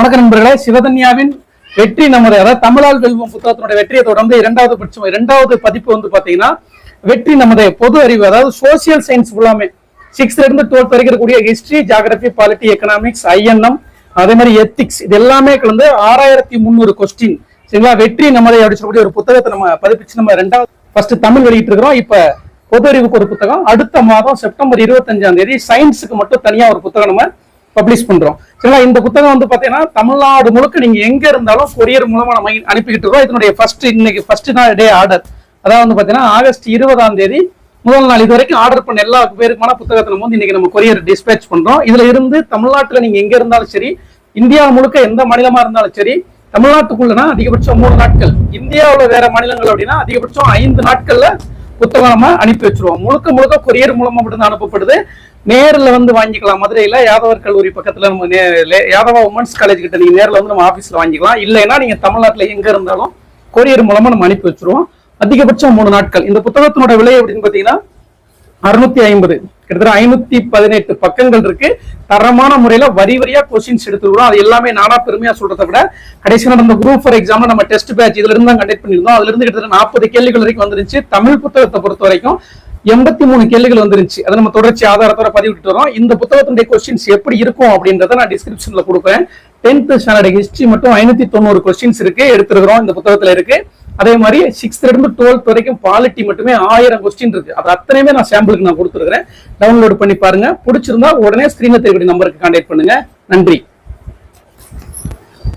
வணக்க நண்பர்களே சிவதன்யாவின் வெற்றி நமது அதாவது தமிழால் வெல்வம் புத்தகத்தினுடைய வெற்றியை தொடர்ந்து இரண்டாவது பட்சம் இரண்டாவது பதிப்பு வந்து பாத்தீங்கன்னா வெற்றி நமது பொது அறிவு அதாவது சோசியல் சயின்ஸ் ஃபுல்லாமே சிக்ஸ்த்ல இருந்து டுவெல்த் வரைக்கும் இருக்கக்கூடிய history geography polity economics INM அதே மாதிரி எத்திக்ஸ் இது எல்லாமே கலந்து ஆறாயிரத்தி முந்நூறு கொஸ்டின் சரிங்களா? வெற்றி நம்மதை அப்படின்னு சொல்லக்கூடிய ஒரு புத்தகத்தை நம்ம பதிப்பிச்சு நம்ம ரெண்டாவது ஃபர்ஸ்ட் தமிழ் வெளியிட்டு இருக்கிறோம். இப்ப பொது அறிவுக்கு ஒரு புத்தகம். அடுத்த மாதம் செப்டம்பர் இருபத்தஞ்சாம் தேதி சயின்ஸுக்கு மட்டும் தனியா ஒரு புத்தகம் நம்ம பப்ளிஷ் பண்றோம். சரிங்களா? இந்த புத்தகம் வந்து பாத்தீங்கன்னா தமிழ்நாடு முழுக்க நீங்க எங்க இருந்தாலும் கொரியர் மூலமா நம்ம அனுப்பிக்கிட்டு இருக்கோம். இதனுடைய ஃபர்ஸ்ட் இன்னைக்கு ஃபர்ஸ்ட் நாள் டே ஆர்டர் அதாவது வந்து பாத்தீங்கன்னா ஆகஸ்ட் இருபதாம் தேதி முதல் நாள் இது வரைக்கும் ஆர்டர் பண்ண எல்லா பேருக்குமான புத்தகத்தை நம்ம வந்து இன்னைக்கு நம்ம கொரியர் டிஸ்பேச் பண்றோம். இதுல இருந்து தமிழ்நாட்டுல நீங்க எங்க இருந்தாலும் சரி இந்தியா முழுக்க எந்த மாநிலமா இருந்தாலும் சரி தமிழ்நாட்டுக்குள்ளனா அதிகபட்சம் மூணு நாட்கள். இந்தியாவில் வேற மாநிலங்கள் அப்படின்னா அதிகபட்சம் ஐந்து நாட்கள்ல புத்தகம் நம்ம அனுப்பி வச்சிருவோம். முழுக்க முழுக்க கொரியர் மூலமா மட்டும்தான் அனுப்பப்படுது. நேரில் வந்து வாங்கிக்கலாம். மதுரையில யாதவர் கல்லூரி பக்கத்துல நம்ம நே- யாதவா உமன்ஸ் காலேஜ் கிட்ட நீங்கள் நேரில் வந்து நம்ம ஆஃபீஸில் வாங்கிக்கலாம். இல்லைன்னா நீங்க தமிழ்நாட்டில் எங்க இருந்தாலும் கொரியர் மூலமாக நம்ம அனுப்பி வச்சிருவோம். அதிகபட்சம் மூணு நாட்கள். இந்த புத்தகத்தினோட விலை அப்படின்னு பாத்தீங்கன்னா அறுநூத்தி ஐம்பது. கிட்டத்தட்ட ஐநூத்தி பதினெட்டு பக்கங்கள் இருக்கு. தரமான முறையில வரி வரியா கொஸ்டின்ஸ் எடுத்துருவோம். அது எல்லாமே நானா பெருமையா சொல்றதை விட கடைசி நடந்த குரூப் ஃபார் எக்ஸாம்ல நம்ம டெஸ்ட் பேட்ச் இதுல இருந்து தான் கண்டக்ட் பண்ணியிருந்தோம். அதுல இருந்து கிட்டத்தட்ட நாற்பது கேள்விகள் வரைக்கும் வந்துருச்சு. தமிழ் புத்தகத்தை பொறுத்த வரைக்கும் எண்பத்தி மூணு கேள்விகள் வந்துருச்சு. அதை நம்ம தொடர்ச்சி ஆதாரத்தோட பதிவிட்டு வரோம். இந்த புத்தகத்தினுடைய கொஸ்டின்ஸ் எப்படி இருக்கும் அப்படின்றத நான் டிஸ்கிரிப்ஷன்ல கொடுப்பேன் டென்த் ஸ்டாண்டர்ட் ஹிஸ்டரி மட்டும் ஐநூத்தி தொண்ணூறு கொஸ்டின்ஸ் இருக்கு. எடுத்துருக்கிறோம். இந்த புத்தகத்துல இருக்கு. அதே மாதிரி சிக்ஸ்த்ல இருந்து டுவெல்த் வரைக்கும் பாலிட்டி மட்டுமே ஆயிரம் கொஸ்டின் இருக்கு. அது அத்தனையுமே நான் சாம்பிளுக்கு நான் கொடுத்துருக்கிறேன். டவுன்லோட் பண்ணி பாருங்க. பிடிச்சிருந்தா உடனே ஸ்கிரீன்ல தெரியக்கூடிய நம்பருக்கு கான்டாக்ட் பண்ணுங்க. நன்றி.